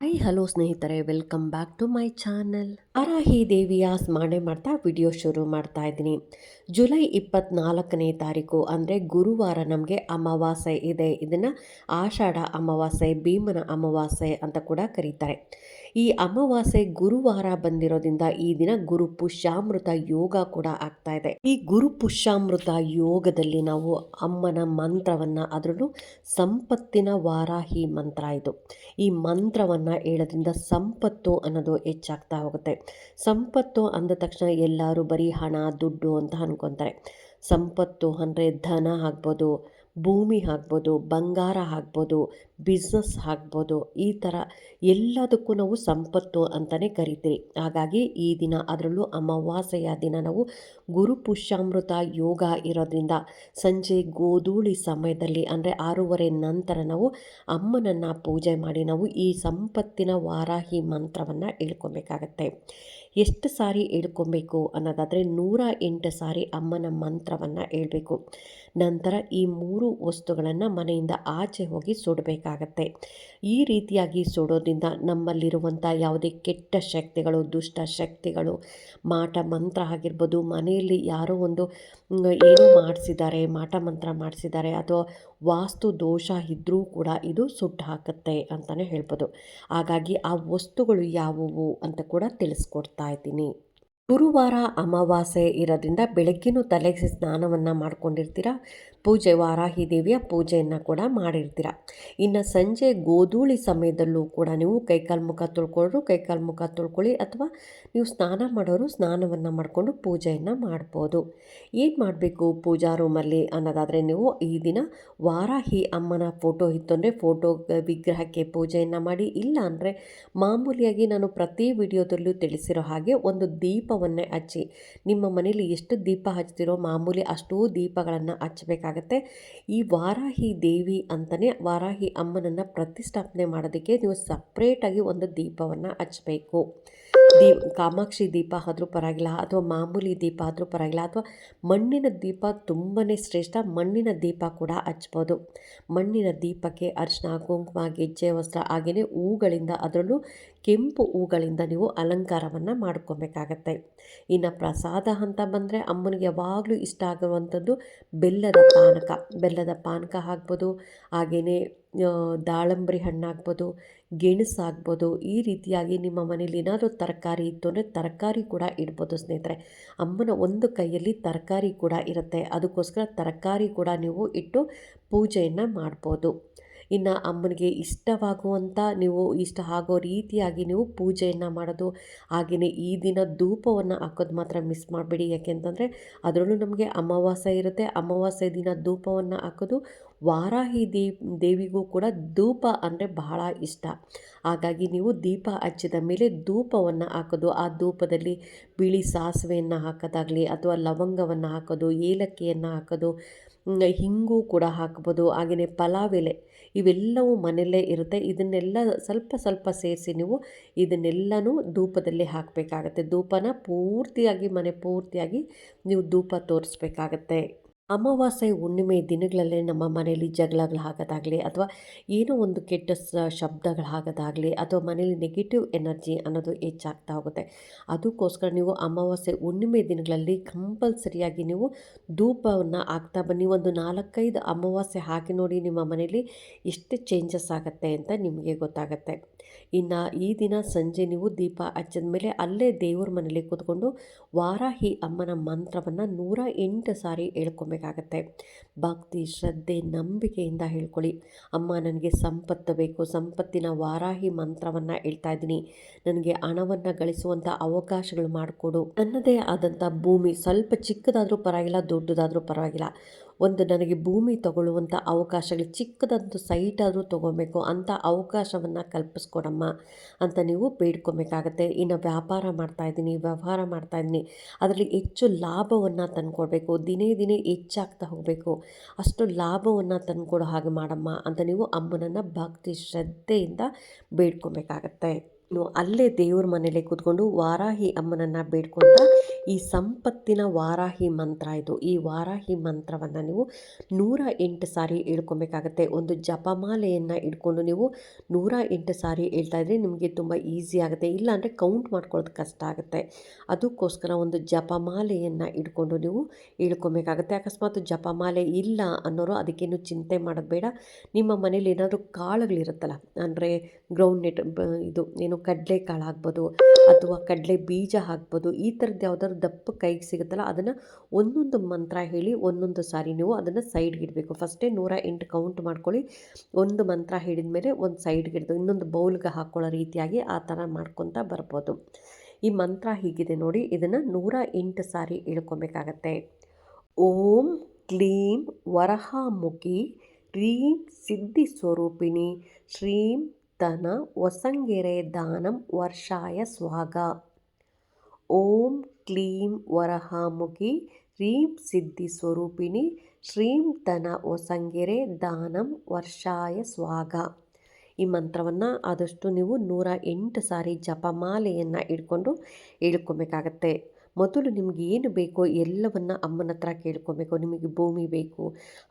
High hello ಸ್ನೇಹಿತರೆ welcome back to my channel ಅರಾಹಿ ದೇವಿಯ ಸ್ಮರಣೆ ಮಾಡ್ತಾ ವಿಡಿಯೋ ಶುರು ಮಾಡ್ತಾ ಇದ್ದೀನಿ. ಜುಲೈ ಇಪ್ಪತ್ನಾಲ್ಕನೇ ತಾರೀಕು ಅಂದರೆ ಗುರುವಾರ ನಮಗೆ ಅಮಾವಾಸ್ಯೆ ಇದೆ. ಇದನ್ನು ಆಷಾಢ ಅಮಾವಾಸ್ಯೆ, ಭೀಮನ ಅಮಾವಾಸ್ಯೆ ಅಂತ ಕೂಡ ಕರೀತಾರೆ. ಈ ಅಮಾವಾಸ್ಯೆ ಗುರುವಾರ ಬಂದಿರೋದ್ರಿಂದ ಈ ದಿನ ಗುರು ಪುಷ್ಯಾಮೃತ ಯೋಗ ಕೂಡ ಆಗ್ತಾ ಇದೆ. ಈ ಗುರು ಪುಷ್ಯಾಮೃತ ಯೋಗದಲ್ಲಿ ನಾವು ಅಮ್ಮನ ಮಂತ್ರವನ್ನ ಅದರಲ್ಲೂ ಸಂಪತ್ತಿನ ವಾರಾಹಿ ಮಂತ್ರ ಇದು. ಈ ಮಂತ್ರವನ್ನ ಹೇಳೋದ್ರಿಂದ ಸಂಪತ್ತು ಅನ್ನೋದು ಹೆಚ್ಚಾಗ್ತಾ ಹೋಗುತ್ತೆ. ಸಂಪತ್ತು ಅಂದ ತಕ್ಷಣ ಎಲ್ಲರೂ ಬರೀ ಹಣ, ದುಡ್ಡು ಅಂತ ಅನ್ಕೊತಾರೆ. ಸಂಪತ್ತು ಅಂದರೆ ಧನ ಆಗ್ಬೋದು, ಭೂಮಿ ಆಗ್ಬೋದು, ಬಂಗಾರ ಆಗ್ಬೋದು ಬಿಸ್ನೆಸ್ ಆಗ್ಬೋದು, ಈ ಥರ ಎಲ್ಲದಕ್ಕೂ ನಾವು ಸಂಪತ್ತು ಅಂತಲೇ ಕರಿತೀರಿ. ಹಾಗಾಗಿ ಈ ದಿನ ಅದರಲ್ಲೂ ಅಮಾವಾಸ್ಯೆಯ ದಿನ ನಾವು ಗುರು ಪುಷ್ಯಾಮೃತ ಯೋಗ ಇರೋದ್ರಿಂದ ಸಂಜೆ ಗೋಧೂಳಿ ಸಮಯದಲ್ಲಿ ಅಂದರೆ ಆರೂವರೆ ನಂತರ ನಾವು ಅಮ್ಮನನ್ನು ಪೂಜೆ ಮಾಡಿ ನಾವು ಈ ಸಂಪತ್ತಿನ ವಾರಾಹಿ ಮಂತ್ರವನ್ನು ಹೇಳ್ಕೊಬೇಕಾಗತ್ತೆ. ಎಷ್ಟು ಸಾರಿ ಹೇಳ್ಕೊಬೇಕು ಅನ್ನೋದಾದರೆ ನೂರ ಎಂಟು ಸಾರಿ ಅಮ್ಮನ ಮಂತ್ರವನ್ನು ಹೇಳಬೇಕು. ನಂತರ ಈ ಮೂರು ವಸ್ತುಗಳನ್ನು ಮನೆಯಿಂದ ಆಚೆ ಹೋಗಿ ಸುಡಬೇಕಾಗತ್ತೆ ಈ ರೀತಿಯಾಗಿ ಸುಡೋದ್ರಿಂದ ನಮ್ಮಲ್ಲಿರುವಂಥ ಯಾವುದೇ ಕೆಟ್ಟ ಶಕ್ತಿಗಳು, ದುಷ್ಟ ಶಕ್ತಿಗಳು, ಮಾಟ ಮಂತ್ರ ಆಗಿರ್ಬೋದು, ಮನೆಯಲ್ಲಿ ಯಾರೋ ಒಂದು ಏನು ಮಾಡಿಸಿದ್ದಾರೆ, ಮಾಟ ಮಂತ್ರ ಮಾಡಿಸಿದ್ದಾರೆ, ಅಥವಾ ವಾಸ್ತು ದೋಷ ಇದ್ದರೂ ಕೂಡ ಇದು ಸುಟ್ಟು ಹಾಕುತ್ತೆ ಅಂತಲೇ ಹೇಳ್ಬೋದು. ಹಾಗಾಗಿ ಆ ವಸ್ತುಗಳು ಯಾವುವು ಅಂತ ಕೂಡ ತಿಳಿಸ್ಕೊಡ್ತಾ ಇದ್ದೀನಿ. ಗುರುವಾರ ಅಮಾವಾಸ್ಯೆ ಇರೋದ್ರಿಂದ ಬೆಳಗ್ಗೆನೂ ತಲೆಗೆ ಸ್ನಾನವನ್ನು ಮಾಡ್ಕೊಂಡಿರ್ತೀರ? ಪೂಜೆ ವಾರಾಹಿ ದೇವಿಯ ಪೂಜೆಯನ್ನು ಕೂಡ ಮಾಡಿರ್ತೀರ. ಇನ್ನು ಸಂಜೆ ಗೋಧೂಳಿ ಸಮಯದಲ್ಲೂ ಕೂಡ ನೀವು ಕೈಕಾಲು ಮುಖ ತೊಳ್ಕೊಳ್ಳೋರು ಕೈಕಾಲು ಮುಖ ತೊಳ್ಕೊಳ್ಳಿ ಅಥವಾ ನೀವು ಸ್ನಾನ ಮಾಡೋರು ಸ್ನಾನವನ್ನು ಮಾಡಿಕೊಂಡು ಪೂಜೆಯನ್ನು ಮಾಡ್ಬೋದು. ಏನು ಮಾಡಬೇಕು ಪೂಜಾ ರೂಮಲ್ಲಿ ಅನ್ನೋದಾದರೆ ನೀವು ಈ ದಿನ ವಾರಾಹಿ ಅಮ್ಮನ ಫೋಟೋ ಇತ್ತು ಅಂದರೆ ಫೋಟೋ ವಿಗ್ರಹಕ್ಕೆ ಪೂಜೆಯನ್ನು ಮಾಡಿ, ಇಲ್ಲ ಅಂದರೆ ಮಾಮೂಲಿಯಾಗಿ ನಾನು ಪ್ರತಿ ವಿಡಿಯೋದಲ್ಲೂ ತಿಳಿಸಿರೋ ಹಾಗೆ ಒಂದು ದೀಪವನ್ನೇ ಹಚ್ಚಿ. ನಿಮ್ಮ ಮನೇಲಿ ಎಷ್ಟು ದೀಪ ಹಚ್ತಿರೋ ಮಾಮೂಲಿ ಅಷ್ಟೂ ದೀಪಗಳನ್ನು ಹಚ್ಚಬೇಕಾಗುತ್ತೆ. ಆಗುತ್ತೆ ಈ ವಾರಾಹಿ ದೇವಿ ಅಂತಲೇ ವಾರಾಹಿ ಅಮ್ಮನನ್ನು ಪ್ರತಿಷ್ಠಾಪನೆ ಮಾಡೋದಕ್ಕೆ ನೀವು ಸಪ್ರೇಟಾಗಿ ಒಂದು ದೀಪವನ್ನು ಹಚ್ಚಬೇಕು ದೀ, ಕಾಮಾಕ್ಷಿ ದೀಪ ಆದರೂ ಪರವಾಗಿಲ್ಲ, ಅಥವಾ ಮಾಮೂಲಿ ದೀಪ ಆದರೂ ಪರವಾಗಿಲ್ಲ, ಅಥವಾ ಮಣ್ಣಿನ ದೀಪ ತುಂಬಾ ಶ್ರೇಷ್ಠ, ಮಣ್ಣಿನ ದೀಪ ಕೂಡ ಹಚ್ಬೋದು. ಮಣ್ಣಿನ ದೀಪಕ್ಕೆ ಅರ್ಶನ ಕುಂಕುಮ, ಗೆಜ್ಜೆ, ವಸ್ತ್ರ ಹಾಗೆಯೇ ಹೂಗಳಿಂದ ಅದರಲ್ಲೂ ಕೆಂಪು ಹೂಗಳಿಂದ ನೀವು ಅಲಂಕಾರವನ್ನು ಮಾಡ್ಕೊಬೇಕಾಗತ್ತೆ. ಇನ್ನು ಪ್ರಸಾದ ಅಂತ ಬಂದರೆ ಅಮ್ಮನಿಗೆ ಯಾವಾಗಲೂ ಇಷ್ಟ ಆಗುವಂಥದ್ದು ಬೆಲ್ಲದ ಪಾನಕ. ಬೆಲ್ಲದ ಪಾನಕ ಹಾಕ್ಬೋದು ಹಾಗೆಯೇ ದಾಳಂಬ್ರಿ ಹಣ್ಣು ಹಾಕ್ಬೋದು ಗೆಣಸು ಆಗ್ಬೋದು ಈ ರೀತಿಯಾಗಿ ನಿಮ್ಮ ಮನೇಲಿ ಏನಾದರೂ ತರಕಾರಿ ಇತ್ತು ಅಂದರೆ ತರಕಾರಿ ಕೂಡ ಇಡ್ಬೋದು ಸ್ನೇಹಿತರೆ. ಅಮ್ಮನ ಒಂದು ಕೈಯಲ್ಲಿ ತರಕಾರಿ ಕೂಡ ಇರುತ್ತೆ. ಅದಕ್ಕೋಸ್ಕರ ತರಕಾರಿ ಕೂಡ ನೀವು ಇಟ್ಟು ಪೂಜೆಯನ್ನು ಮಾಡ್ಬೋದು. ಇನ್ನು ಅಮ್ಮನಿಗೆ ಇಷ್ಟವಾಗುವಂಥ ನೀವು ಇಷ್ಟ ಆಗೋ ರೀತಿಯಾಗಿ ನೀವು ಪೂಜೆಯನ್ನು ಮಾಡೋದು ಹಾಗೆಯೇ ಈ ದಿನ ಧೂಪವನ್ನು ಹಾಕೋದು ಮಾತ್ರ ಮಿಸ್ ಮಾಡಬೇಡಿ. ಯಾಕೆಂತಂದರೆ, ಅದರಲ್ಲೂ ನಮಗೆ ಅಮಾವಾಸ್ಯೆ ಇರುತ್ತೆ. ಅಮಾವಾಸ್ಯೆ ದಿನ ಧೂಪವನ್ನು ಹಾಕೋದು ವಾರಾಹಿ ದೇವ್ ದೇವಿಗೂ ಕೂಡ ಧೂಪ ಅಂದರೆ ಬಹಳ ಇಷ್ಟ. ಹಾಗಾಗಿ ನೀವು ದೀಪ ಹಚ್ಚಿದ ಮೇಲೆ ಧೂಪವನ್ನು ಹಾಕೋದು, ಆ ಧೂಪದಲ್ಲಿ ಬಿಳಿ ಸಾಸಿವೆಯನ್ನು ಹಾಕೋದಾಗಲಿ ಅಥವಾ ಲವಂಗವನ್ನು ಹಾಕೋದು, ಏಲಕ್ಕಿಯನ್ನು ಹಾಕೋದು ಹಿಂಗು ಕೂಡ ಹಾಕ್ಬೋದು ಹಾಗೆಯೇ ಪಲಾವ್ ಎಲೆ ಇವೆಲ್ಲವೂ ಮನೆಯಲ್ಲೇ ಇರುತ್ತೆ. ಇದನ್ನೆಲ್ಲ ಸ್ವಲ್ಪ ಸ್ವಲ್ಪ ಸೇರಿಸಿ ನೀವು ಇದನ್ನೆಲ್ಲನೂ ಧೂಪದಲ್ಲಿ ಹಾಕಬೇಕಾಗತ್ತೆ. ಧೂಪನ ಪೂರ್ತಿಯಾಗಿ ಮನೆ ಪೂರ್ತಿಯಾಗಿ ನೀವು ಧೂಪ ತೋರಿಸ್ಬೇಕಾಗತ್ತೆ. ಅಮಾವಾಸ್ಯೆ ಹುಣ್ಣಿಮೆ ದಿನಗಳಲ್ಲೇ ನಮ್ಮ ಮನೆಯಲ್ಲಿ ಜಗಳಗಳು ಆಗೋದಾಗಲಿ ಅಥವಾ ಏನೋ ಒಂದು ಕೆಟ್ಟ ಶಬ್ದಗಳು ಆಗೋದಾಗಲಿ ಅಥವಾ ಮನೇಲಿ ನೆಗೆಟಿವ್ ಎನರ್ಜಿ ಅನ್ನೋದು ಹೆಚ್ಚಾಗ್ತಾ ಹೋಗುತ್ತೆ. ಅದಕ್ಕೋಸ್ಕರ ನೀವು ಅಮಾವಾಸ್ಯೆ ಹುಣ್ಣಿಮೆ ದಿನಗಳಲ್ಲಿ ಕಂಪಲ್ಸರಿಯಾಗಿ ನೀವು ಧೂಪವನ್ನು ಹಾಕ್ತಾ ಬನ್ನಿ. ಒಂದು ನಾಲ್ಕೈದು ಅಮಾವಾಸ್ಯೆ ಹಾಕಿ ನೋಡಿ ನಿಮ್ಮ ಮನೆಯಲ್ಲಿ ಎಷ್ಟು ಚೇಂಜಸ್ ಆಗುತ್ತೆ ಅಂತ ನಿಮಗೆ ಗೊತ್ತಾಗುತ್ತೆ. ಇನ್ನು ಈ ದಿನ ಸಂಜೆ ನೀವು ದೀಪ ಹಚ್ಚಿದ ಮೇಲೆ ಅಲ್ಲೇ ದೇವ್ರ ಮನೇಲಿ ಕೂತ್ಕೊಂಡು ವಾರಾಹಿ ಅಮ್ಮನ ಮಂತ್ರವನ್ನು ನೂರ ಎಂಟು ಸಾರಿ ಹೇಳ್ಕೊಬೇಕಾಗತ್ತೆ ಭಕ್ತಿ, ಶ್ರದ್ಧೆ, ನಂಬಿಕೆಯಿಂದ ಹೇಳ್ಕೊಳ್ಳಿ. ಅಮ್ಮ, ನನಗೆ ಸಂಪತ್ತು ಬೇಕು. ಸಂಪತ್ತಿನ ವಾರಾಹಿ ಮಂತ್ರವನ್ನು ಹೇಳ್ತಾ ಇದ್ದೀನಿ. ನನಗೆ ಹಣವನ್ನು ಗಳಿಸುವಂಥ ಅವಕಾಶಗಳು ಮಾಡಿಕೊಡು. ನನ್ನದೇ ಆದಂಥ ಭೂಮಿ ಸ್ವಲ್ಪ ಚಿಕ್ಕದಾದರೂ ಪರವಾಗಿಲ್ಲ, ದೊಡ್ಡದಾದರೂ ಪರವಾಗಿಲ್ಲ. ಒಂದು ನನಗೆ ಭೂಮಿ ತಗೊಳ್ಳುವಂಥ ಅವಕಾಶಗಳು ಚಿಕ್ಕದಂತೂ ಸೈಟ್ ಆದರೂ ತೊಗೊಬೇಕು ಅಂಥ ಅವಕಾಶವನ್ನು ಕಲ್ಪಿಸ್ಕೊಡಮ್ಮ ಅಂತ ನೀವು ಬೇಡ್ಕೊಬೇಕಾಗತ್ತೆ. ಇನ್ನು ವ್ಯಾಪಾರ ಮಾಡ್ತಾಯಿದ್ದೀನಿ ವ್ಯವಹಾರ ಮಾಡ್ತಾಯಿದ್ದೀನಿ ಅದರಲ್ಲಿ ಹೆಚ್ಚು ಲಾಭವನ್ನು ತಂದುಕೊಡ್ಬೇಕು. ದಿನೇ ದಿನೇ ಹೆಚ್ಚಾಗ್ತಾ ಹೋಗಬೇಕು. ಅಷ್ಟು ಲಾಭವನ್ನು ತಂದುಕೊಡೋ ಹಾಗೆ ಮಾಡಮ್ಮ ಅಂತ ನೀವು ಅಮ್ಮನನ್ನು ಭಕ್ತಿ ಶ್ರದ್ಧೆಯಿಂದ ಬೇಡ್ಕೊಬೇಕಾಗತ್ತೆ. ಅಲ್ಲೇ ದೇವ್ರ ಮನೇಲಿ ಕೂತ್ಕೊಂಡು ವಾರಾಹಿ ಅಮ್ಮನನ್ನು ಬೇಡ್ಕೊತ ಈ ಸಂಪತ್ತಿನ ವಾರಾಹಿ ಮಂತ್ರ ಇದು. ಈ ವಾರಾಹಿ ಮಂತ್ರವನ್ನು ನೀವು ನೂರ ಎಂಟು ಸಾರಿ ಹೇಳ್ಕೊಬೇಕಾಗತ್ತೆ. ಒಂದು ಜಪಮಾಲೆಯನ್ನು ಇಟ್ಕೊಂಡು ನೀವು ನೂರ ಎಂಟು ಸಾರಿ ಹೇಳ್ತಾ ಇದ್ರೆ ನಿಮಗೆ ತುಂಬ ಈಸಿ ಆಗುತ್ತೆ. ಇಲ್ಲ ಅಂದರೆ ಕೌಂಟ್ ಮಾಡ್ಕೊಳ್ಳೋದು ಕಷ್ಟ ಆಗುತ್ತೆ. ಅದಕ್ಕೋಸ್ಕರ ಒಂದು ಜಪಮಾಲೆಯನ್ನು ಇಟ್ಕೊಂಡು ನೀವು ಹೇಳ್ಕೊಬೇಕಾಗತ್ತೆ. ಅಕಸ್ಮಾತ್ ಜಪಮಾಲೆ ಇಲ್ಲ ಅನ್ನೋರು ಅದಕ್ಕೇನು ಚಿಂತೆ ಮಾಡೋದು ಬೇಡ. ನಿಮ್ಮ ಮನೇಲಿ ಏನಾದರೂ ಕಾಳುಗಳಿರುತ್ತಲ್ಲ ಅಂದರೆ ಗ್ರೌಂಡ್ ನೆಟ್ ಇದು, ಏನು ಕಡಲೆ ಕಾಳು ಆಗ್ಬೋದು, ಅಥವಾ ಕಡಲೆ ಬೀಜ ಹಾಕ್ಬೋದು ಈ ಥರದ್ದು ಯಾವ್ದಾದ್ರು ದಪ್ಪ ಕೈಗೆ ಸಿಗುತ್ತಲ್ಲ, ಅದನ್ನು ಒಂದೊಂದು ಮಂತ್ರ ಹೇಳಿ ಒಂದೊಂದು ಸಾರಿ ನೀವು ಅದನ್ನು ಸೈಡ್ಗೆ ಇಡಬೇಕು. ಫಸ್ಟೇ ನೂರ ಎಂಟು ಕೌಂಟ್ ಮಾಡ್ಕೊಳ್ಳಿ. ಒಂದು ಮಂತ್ರ ಹೇಳಿದ ಮೇಲೆ ಒಂದು ಸೈಡ್ಗೆ ಇಡ್ದು ಇನ್ನೊಂದು ಬೌಲ್ಗೆ ಹಾಕ್ಕೊಳ್ಳೋ ರೀತಿಯಾಗಿ ಆ ಥರ ಮಾಡ್ಕೊತ ಬರ್ಬೋದು. ಈ ಮಂತ್ರ ಹೀಗಿದೆ ನೋಡಿ, ಇದನ್ನು ನೂರ ಎಂಟು ಸಾರಿ ಹೇಳ್ಕೊಬೇಕಾಗತ್ತೆ. ಓಂ ಕ್ಲೀಂ ವರಹಾಮುಖಿ ರೀಂ ಸಿದ್ಧಿ ಸ್ವರೂಪಿಣಿ ಶ್ರೀಂ ತನ ವಸಂಗೆರೆ ದಾನಂ ವರ್ಷಾಯ ಸ್ವಾಗ. ಓಂ ಕ್ಲೀಂ ವರಹಾಮುಖಿ, ರೀಂ ಸಿದ್ಧಿ ಸ್ವರೂಪಿಣಿ, ಶ್ರೀಂ ತನ ಒಸಂಗೆರೆ ದಾನಂ ವರ್ಷಾಯ ಸ್ವಾಗ. ಈ ಮಂತ್ರವನ್ನು ಆದಷ್ಟು ನೀವು ನೂರ ಎಂಟು ಸಾರಿ ಜಪಮಾಲೆಯನ್ನು ಇಟ್ಕೊಂಡು ಹೇಳ್ಕೊಬೇಕಾಗತ್ತೆ ಮೊದಲು ನಿಮಗೆ ಏನು ಬೇಕೋ ಎಲ್ಲವನ್ನು ಅಮ್ಮನ ಹತ್ರ ಕೇಳ್ಕೊಬೇಕು. ನಿಮಗೆ ಭೂಮಿ ಬೇಕು,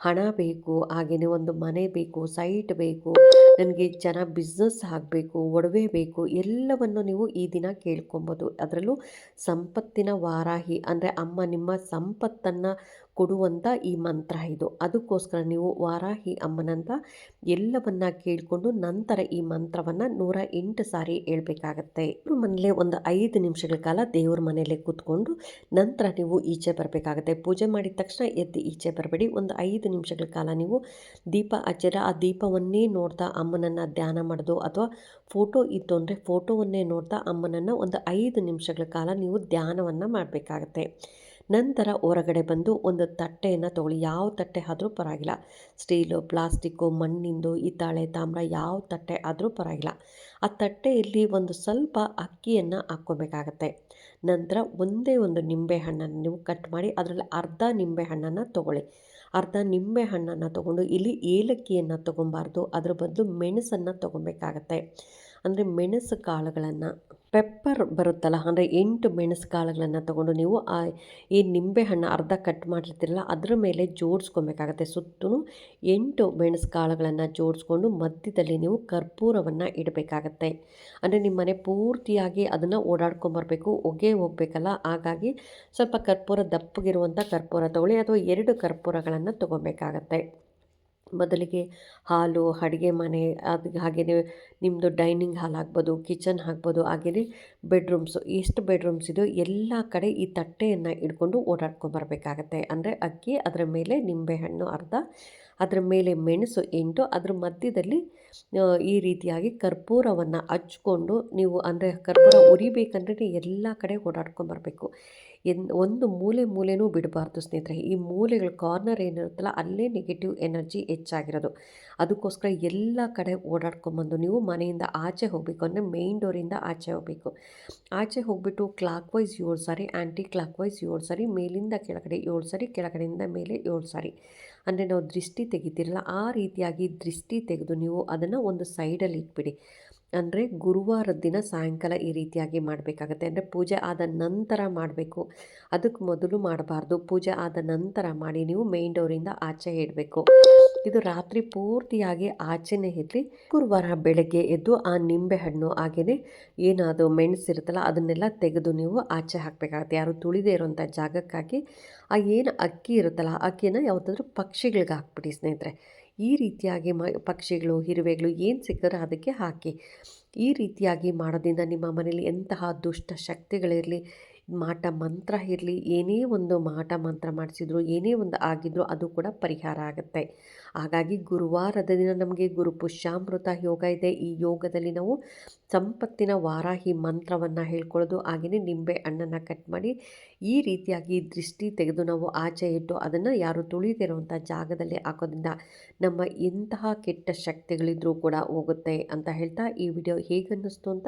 ಹಣ ಬೇಕು ಹಾಗೆಯೇ ಒಂದು ಮನೆ ಬೇಕು ಸೈಟ್ ಬೇಕು, ನನಗೆ ಚೆನ್ನಾಗಿ ಬಿಸ್ನೆಸ್ ಆಗಬೇಕು, ಒಡವೆ ಬೇಕು, ಎಲ್ಲವನ್ನು ನೀವು ಈ ದಿನ ಕೇಳ್ಕೊಬೋದು. ಅದರಲ್ಲೂ ಸಂಪತ್ತಿನ ವಾರಾಹಿ ಅಂದರೆ ಅಮ್ಮ ನಿಮ್ಮ ಸಂಪತ್ತನ್ನು ಕೊಡುವಂಥ ಈ ಮಂತ್ರ ಇದು. ಅದಕ್ಕೋಸ್ಕರ ನೀವು ವಾರಾಹಿ ಅಮ್ಮನಂತ ಎಲ್ಲವನ್ನ ಕೇಳಿಕೊಂಡು ನಂತರ ಈ ಮಂತ್ರವನ್ನು ನೂರ ಎಂಟು ಸಾರಿ ಹೇಳ್ಬೇಕಾಗತ್ತೆ. ಮನೇಲೆ ಒಂದು ಐದು ನಿಮಿಷಗಳ ಕಾಲ ದೇವ್ರ ಮನೆಯಲ್ಲೇ ಕೂತ್ಕೊಂಡು ನಂತರ ನೀವು ಈಚೆ ಬರಬೇಕಾಗತ್ತೆ. ಪೂಜೆ ಮಾಡಿದ ತಕ್ಷಣ ಎದ್ದು ಈಚೆ ಬರಬೇಡಿ. ಒಂದು ಐದು ನಿಮಿಷಗಳ ಕಾಲ ನೀವು ದೀಪ ಹಚ್ಚಿರ ಆ ದೀಪವನ್ನೇ ನೋಡ್ತಾ ಅಮ್ಮನನ್ನು ಧ್ಯಾನ ಮಾಡೋದು ಅಥವಾ ಫೋಟೋ ಇತ್ತು ಅಂದರೆ ಫೋಟೋವನ್ನೇ ನೋಡ್ತಾ ಅಮ್ಮನನ್ನು ಒಂದು ಐದು ನಿಮಿಷಗಳ ಕಾಲ ನೀವು ಧ್ಯಾನವನ್ನು ಮಾಡಬೇಕಾಗತ್ತೆ. ನಂತರ ಹೊರಗಡೆ ಬಂದು ಒಂದು ತಟ್ಟೆಯನ್ನು ತೊಗೊಳ್ಳಿ. ಯಾವ ತಟ್ಟೆ ಆದರೂ ಪರವಾಗಿಲ್ಲ. ಸ್ಟೀಲು, ಪ್ಲಾಸ್ಟಿಕ್ಕು, ಮಣ್ಣಿಂದು, ಹಿತ್ತಾಳೆ, ತಾಮ್ರ ಯಾವ ತಟ್ಟೆ ಆದರೂ ಪರವಾಗಿಲ್ಲ. ಆ ತಟ್ಟೆಯಲ್ಲಿ ಒಂದು ಸ್ವಲ್ಪ ಅಕ್ಕಿಯನ್ನು ಹಾಕ್ಕೋಬೇಕಾಗತ್ತೆ. ನಂತರ ಒಂದೇ ಒಂದು ನಿಂಬೆ ಹಣ್ಣನ್ನು ನೀವು ಕಟ್ ಮಾಡಿ, ಅದರಲ್ಲಿ ಅರ್ಧ ನಿಂಬೆ ಹಣ್ಣನ್ನು ತೊಗೊಳ್ಳಿ. ಅರ್ಧ ನಿಂಬೆ ಹಣ್ಣನ್ನು ತೊಗೊಂಡು ಇಲ್ಲಿ ಏಲಕ್ಕಿಯನ್ನು ತೊಗೊಬಾರ್ದು ಅದ್ರ ಬದಲು ಮೆಣಸನ್ನು ತೊಗೊಬೇಕಾಗತ್ತೆ ಅಂದರೆ ಮೆಣಸು ಕಾಳುಗಳನ್ನು ಪೆಪ್ಪರ್ ಬರುತ್ತಲ್ಲ, ಅಂದರೆ ಎಂಟು ಮೆಣಸು ಕಾಳುಗಳನ್ನು ತೊಗೊಂಡು ನೀವು ಆ ಈ ನಿಂಬೆಹಣ್ಣು ಅರ್ಧ ಕಟ್ ಮಾಡಿರ್ತಿರಲ್ಲ, ಅದರ ಮೇಲೆ ಜೋಡಿಸ್ಕೊಬೇಕಾಗತ್ತೆ. ಸುತ್ತಲೂ ಎಂಟು ಮೆಣಸು ಕಾಳುಗಳನ್ನು ಜೋಡಿಸ್ಕೊಂಡು ಮಧ್ಯದಲ್ಲಿ ನೀವು ಕರ್ಪೂರವನ್ನು ಇಡಬೇಕಾಗತ್ತೆ. ಅಂದರೆ ನಿಮ್ಮ ಮನೆ ಪೂರ್ತಿಯಾಗಿ ಅದನ್ನು ಓಡಾಡ್ಕೊಂಬರ್ಬೇಕು ಒಗೆ ಹೋಗಬೇಕಲ್ಲ, ಹಾಗಾಗಿ ಸ್ವಲ್ಪ ಕರ್ಪೂರ ದಪ್ಪಗಿರುವಂಥ ಕರ್ಪೂರ ತೊಗೊಳ್ಳಿ, ಅಥವಾ ಎರಡು ಕರ್ಪೂರಗಳನ್ನು ತೊಗೊಬೇಕಾಗತ್ತೆ ಮೊದಲಿಗೆ ಹಾಲು, ಅಡುಗೆ ಮನೆ, ಅದು ಹಾಗೆಯೇ ನಿಮ್ಮದು ಡೈನಿಂಗ್ ಹಾಲ್ ಆಗ್ಬೋದು ಕಿಚನ್ ಆಗ್ಬೋದು ಹಾಗೆಯೇ ಬೆಡ್ರೂಮ್ಸು. ಎಷ್ಟು ಬೆಡ್ರೂಮ್ಸ್ ಇದೆಯೋ ಎಲ್ಲ ಕಡೆ ಈ ತಟ್ಟೆಯನ್ನು ಇಟ್ಕೊಂಡು ಓಡಾಡ್ಕೊಂಬರ್ಬೇಕಾಗತ್ತೆ ಅಂದರೆ ಅಕ್ಕಿ, ಅದರ ಮೇಲೆ ನಿಂಬೆಹಣ್ಣು ಅರ್ಧ, ಅದರ ಮೇಲೆ ಮೆಣಸು ಎಂಟು, ಅದ್ರ ಮಧ್ಯದಲ್ಲಿ ಈ ರೀತಿಯಾಗಿ ಕರ್ಪೂರವನ್ನು ಹಚ್ಕೊಂಡು ನೀವು ಅಂದರೆ ಕರ್ಪೂರ ಉರಿಬೇಕಂದ್ರೆ ಎಲ್ಲ ಕಡೆ ಓಡಾಡ್ಕೊಂಬರ್ಬೇಕು ಎನ್, ಒಂದು ಮೂಲೆ ಮೂಲೆನೂ ಬಿಡಬಾರ್ದು ಸ್ನೇಹಿತರೆ. ಈ ಮೂಲೆಗಳ ಕಾರ್ನರ್ ಏನಿರುತ್ತಲ್ಲ, ಅಲ್ಲೇ ನೆಗೆಟಿವ್ ಎನರ್ಜಿ ಹೆಚ್ಚಾಗಿರೋದು. ಅದಕ್ಕೋಸ್ಕರ ಎಲ್ಲ ಕಡೆ ಓಡಾಡ್ಕೊಂಬಂದು, ನೀವು ಮನೆಯಿಂದ ಆಚೆ ಹೋಗಬೇಕು ಅಂದರೆ ಮೇಯ್ನ್ ಡೋರಿಂದ ಆಚೆ ಹೋಗಬೇಕು. ಆಚೆ ಹೋಗ್ಬಿಟ್ಟು ಕ್ಲಾಕ್ ವೈಸ್ ಏಳು ಸಾರಿ ಆ್ಯಂಟಿ ಕ್ಲಾಕ್ ವೈಸ್ ಏಳು ಸಾರಿ, ಮೇಲಿಂದ ಕೆಳಗಡೆ ಏಳು ಸಾರಿ, ಕೆಳಗಡೆಯಿಂದ ಮೇಲೆ ಏಳು ಸಾರಿ. ಅಂದರೆ ನಾವು ದೃಷ್ಟಿ ತೆಗಿತೀರಲ್ಲ, ಆ ರೀತಿಯಾಗಿ ದೃಷ್ಟಿ ತೆಗೆದು ನೀವು ಅದನ್ನು ಒಂದು ಸೈಡಲ್ಲಿ ಇಟ್ಬಿಡಿ. ಅಂದರೆ ಗುರುವಾರದ ದಿನ ಸಾಯಂಕಾಲ ಈ ರೀತಿಯಾಗಿ ಮಾಡಬೇಕಾಗತ್ತೆ. ಅಂದರೆ ಪೂಜೆ ಆದ ನಂತರ ಮಾಡಬೇಕು. ಅದಕ್ಕೆ ಮೊದಲು ಮಾಡಬಾರ್ದು. ಪೂಜೆ ಆದ ನಂತರ ಮಾಡಿ ನೀವು ಮೇನ್ ಡೋರಿಂದ ಆಚೆ ಇಡಬೇಕು. ಇದು ರಾತ್ರಿ ಪೂರ್ತಿಯಾಗಿ ಆಚೆನೇ ಇರಲಿ. ಗುರುವಾರ ಬೆಳಗ್ಗೆ ಎದ್ದು ಆ ನಿಂಬೆ ಹಣ್ಣು ಹಾಗೆಯೇ ಏನಾದರೂ ಮೆಣಸಿರುತ್ತಲ್ಲ ಅದನ್ನೆಲ್ಲ ತೆಗೆದು ನೀವು ಆಚೆ ಹಾಕಬೇಕಾಗತ್ತೆ. ಯಾರು ತುಳಿದೇ ಇರುವಂಥ ಜಾಗಕ್ಕಾಗಿ. ಆ ಏನು ಅಕ್ಕಿ ಇರುತ್ತಲ್ಲ ಅಕ್ಕಿನ ಯಾವುದಾದ್ರೂ ಪಕ್ಷಿಗಳಿಗೆ ಹಾಕ್ಬಿಡಿ ಸ್ನೇಹಿತರೆ. ಈ ರೀತಿಯಾಗಿ ಮ, ಪಕ್ಷಿಗಳು ಇರುವೆಗಳು ಏನು ಸಿಕ್ಕಿದ್ರೆ ಅದಕ್ಕೆ ಹಾಕಿ. ಈ ರೀತಿಯಾಗಿ ಮಾಡೋದ್ರಿಂದ ನಿಮ್ಮ ಮನೇಲಿ ಎಂತಹ ದುಷ್ಟ ಶಕ್ತಿಗಳಿರಲಿ ಮಾಟ ಮಂತ್ರ ಇರಲಿ, ಏನೇ ಒಂದು ಮಾಟ ಮಂತ್ರ ಮಾಡಿಸಿದ್ರು, ಏನೇ ಒಂದು ಆಗಿದ್ರು ಅದು ಕೂಡ ಪರಿಹಾರ ಆಗುತ್ತೆ. ಹಾಗಾಗಿ ಗುರುವಾರದ ದಿನ ನಮಗೆ ಗುರು ಪುಷ್ಯಾಮೃತ ಯೋಗ ಇದೆ. ಈ ಯೋಗದಲ್ಲಿ ನಾವು ಸಂಪತ್ತಿನ ವಾರಾಹಿ ಮಂತ್ರವನ್ನು ಹೇಳ್ಕೊಳ್ಳೋದು ಹಾಗೆಯೇ ನಿಂಬೆ ಹಣ್ಣನ್ನು ಕಟ್ ಮಾಡಿ ಈ ರೀತಿಯಾಗಿ ದೃಷ್ಟಿ ತೆಗೆದು ನಾವು ಆಚೆ ಇಟ್ಟು ಅದನ್ನು ಯಾರು ತುಳಿದಿರುವಂಥ ಜಾಗದಲ್ಲಿ ಹಾಕೋದ್ರಿಂದ ನಮ್ಮ ಎಂತಹ ಕೆಟ್ಟ ಶಕ್ತಿಗಳಿದ್ರೂ ಕೂಡ ಹೋಗುತ್ತೆ ಅಂತ ಹೇಳ್ತಾ ಈ ವಿಡಿಯೋ ಹೇಗನ್ನಿಸ್ತು ಅಂತ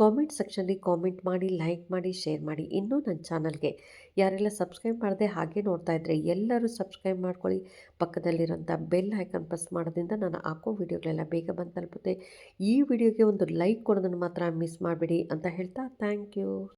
ಕಾಮೆಂಟ್ ಸೆಕ್ಷನಲ್ಲಿ ಕಾಮೆಂಟ್ ಮಾಡಿ ಲೈಕ್ ಮಾಡಿ ಶೇರ್ ಮಾಡಿ. ಇನ್ನೂ ನನ್ನ ಚಾನಲ್ಗೆ ಯಾರೆಲ್ಲ ಸಬ್ಸ್ಕ್ರೈಬ್ ಮಾಡದೆ ಹಾಗೆ ನೋಡ್ತಾ ಇದ್ದರೆ ಎಲ್ಲರೂ ಸಬ್ಸ್ಕ್ರೈಬ್ ಮಾಡ್ಕೊಳ್ಳಿ. ಪಕ್ಕದಲ್ಲಿರೋಂಥ ಬೆಲ್ ಐಕನ್ ಪ್ರೆಸ್ ಮಾಡೋದ್ರಿಂದ ನಾನು ಹಾಕೋ ವೀಡಿಯೋಗಳೆಲ್ಲ ಬೇಗ ಬಂದು ತಲುಪುತ್ತೆ. ಈ ವಿಡಿಯೋಗೆ ಒಂದು ಲೈಕ್ ಕೊಡೋದನ್ನು ಮಾತ್ರ ಮಿಸ್ ಮಾಡಬೇಡಿ ಅಂತ ಹೇಳ್ತಾ ಥ್ಯಾಂಕ್ ಯು